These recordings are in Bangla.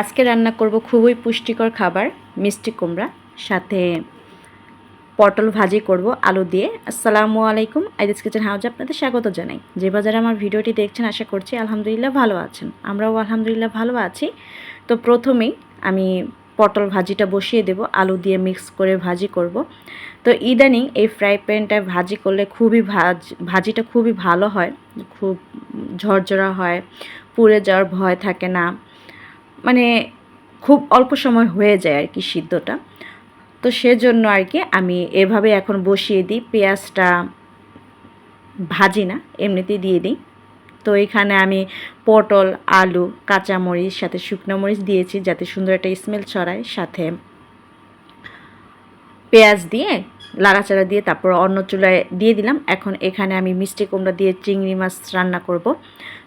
আজকে রান্না করব খুবই পুষ্টিকর খাবার, মিষ্টি কুমড়া, সাথে পটল ভাজি করব, আলু দিয়ে। আসসালামু আলাইকুম আইদিস কিচেন হাউজে আপনাদের স্বাগত জানাই। যে বাজারে আমার ভিডিওটি দেখছেন, আশা করছি আলহামদুলিল্লাহ ভালো আছেন। আমরাও আলহামদুলিল্লাহ ভালো আছি। তো প্রথমেই আমি পটল ভাজিটা বসিয়ে দেব, আলু দিয়ে মিক্স করে ভাজি করব। তো ইদানিং এই ফ্রাই প্যানটায় ভাজি করলে খুবই ভাজ, ভাজিটা খুবই ভালো হয়। খুব ঝরঝরা হয়, পুড়ে যাওয়ার ভয় থাকে না। মানে খুব অল্প সময় হয়ে যায় আর কি সিদ্ধটা। তো সেজন্য আর কি আমি এভাবে এখন বসিয়ে দিই, পেঁয়াজটা ভাজি না, এমনিতেই দিয়ে দিই। তো এখানে আমি পটল, আলু, কাঁচামরিচ, সাথে শুকনো মরিচ দিয়েছি যাতে সুন্দর একটা স্মেল ছড়ায়। সাথে পেঁয়াজ দিয়ে লাড়াচাড়া দিয়ে তারপর অন্য চুলায় দিয়ে দিলাম। এখন এখানে আমি মিষ্টি কুমড়া দিয়ে চিংড়ি মাছ রান্না করব।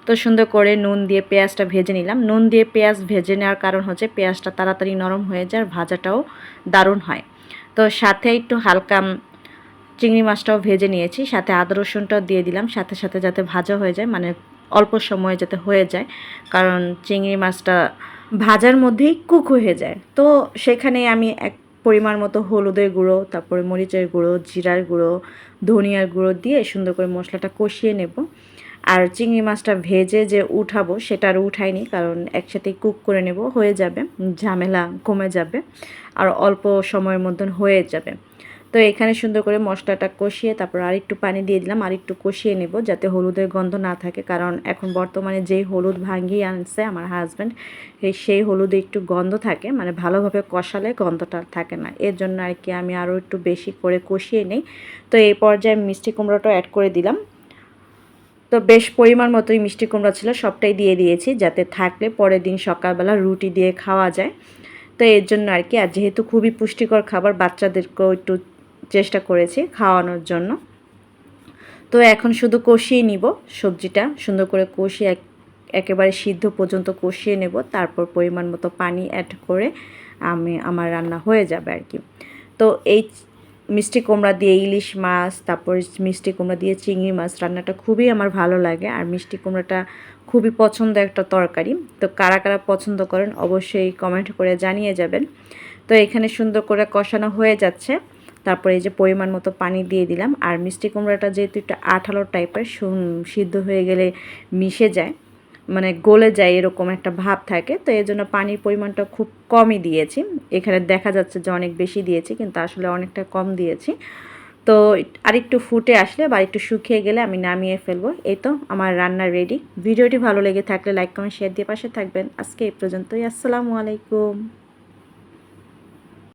তো সুন্দর করে নুন দিয়ে পেঁয়াজটা ভেজে নিলাম। নুন দিয়ে পেঁয়াজ ভেজে নেওয়ার কারণ হচ্ছে পেঁয়াজটা তাড়াতাড়ি নরম হয়ে যায়, আর ভাজাটাও দারুণ হয়। তো সাথে একটু হালকা চিংড়ি মাছটাও ভেজে নিয়েছি, সাথে আদা রসুনটাও দিয়ে দিলাম, সাথে সাথে যাতে ভাজা হয়ে যায় মানে অল্প সময়ে যাতে হয়ে যায়, কারণ চিংড়ি মাছটা ভাজার মধ্যেই কুক হয়ে যায়। তো সেখানে আমি এক পরিমাণ মতো হলুদের গুঁড়ো, তারপরে মরিচের গুঁড়ো, জিরার গুঁড়ো, ধনিয়ার গুঁড়ো দিয়ে সুন্দর করে মশলাটা কষিয়ে নেব। আর চিংড়ি মাছটা ভেজে যে উঠাবো, সেটা আর উঠাইনি, কারণ একসাথে কুক করে নেব, হয়ে যাবে, ঝামেলা কমে যাবে আর অল্প সময়ের মতন হয়ে যাবে। তো এখানে সুন্দর করে মশলাটা কষিয়ে তারপর আর একটু পানি দিয়ে দিলাম আর একটু কষিয়ে নেব, যাতে হলুদের গন্ধ না থাকে, কারণ এখন বর্তমানে যেই হলুদ ভাঙিয়ে আনছে আমার হাজব্যান্ড সেই হলুদে একটু গন্ধ থাকে মানে ভালোভাবে কষালে গন্ধটা থাকে না। এর জন্য আর কি আমি আরও একটু বেশি করে কষিয়ে নিই। তো এই পর্যায়ে মিষ্টি কুমড়োটা অ্যাড করে দিলাম। তো বেশ পরিমাণ মতোই মিষ্টি কুমড়া ছিল, সবটাই দিয়ে দিয়েছি যাতে থাকলে পরের দিন সকালবেলা রুটি দিয়ে খাওয়া যায়। তো এর জন্য আর কি, আর যেহেতু খুবই পুষ্টিকর খাবার, বাচ্চাদেরকেও একটু চেষ্টা করেছি খাওয়ানোর জন্য। তো এখন শুধু কষিয়ে নিব সবজিটা, সুন্দর করে কষিয়ে একেবারে সিদ্ধ পর্যন্ত কষিয়ে নেব, তারপর পরিমাণ মতো পানি অ্যাড করে আমি, আমার রান্না হয়ে যাবে আর কি। তো এই মিষ্টি কুমড়া দিয়ে ইলিশ মাছ, তারপর মিষ্টি কুমড়া দিয়ে চিংড়ি মাছ রান্নাটা খুবই আমার ভালো লাগে। আর মিষ্টি কুমড়াটা খুবই পছন্দ একটা তরকারি। তো কারা কারা পছন্দ করেন অবশ্যই কমেন্ট করে জানিয়ে যাবেন। তো এখানে সুন্দর করে কষানো হয়ে যাচ্ছে। তারপরে এই যে পরিমাণ মতো পানি দিয়ে দিলাম। আর মিষ্টি কুমড়াটা যেহেতু একটু আঠালো টাইপের সিদ্ধ হয়ে গেলে মিশে যায়। মানে গলে যায় এরকম একটা ভাব থাকে। তো এই জন্য পানির পরিমাণটা খুব কমই দিয়েছি। এখানে দেখা যাচ্ছে যে অনেক বেশি দিয়েছি, কিন্তু আসলে অনেকটা কম দিয়েছি। তো আরেকটু ফুটে আসলে বা একটু শুকিয়ে গেলে আমি নামিয়ে ফেলব। এই তো আমার রান্না রেডি ভিডিওটি ভালো লেগে থাকলে লাইক কমেন্ট শেয়ার দিয়ে পাশে থাকবেন। আজকে এই পর্যন্তই। আসসালামু আলাইকুম।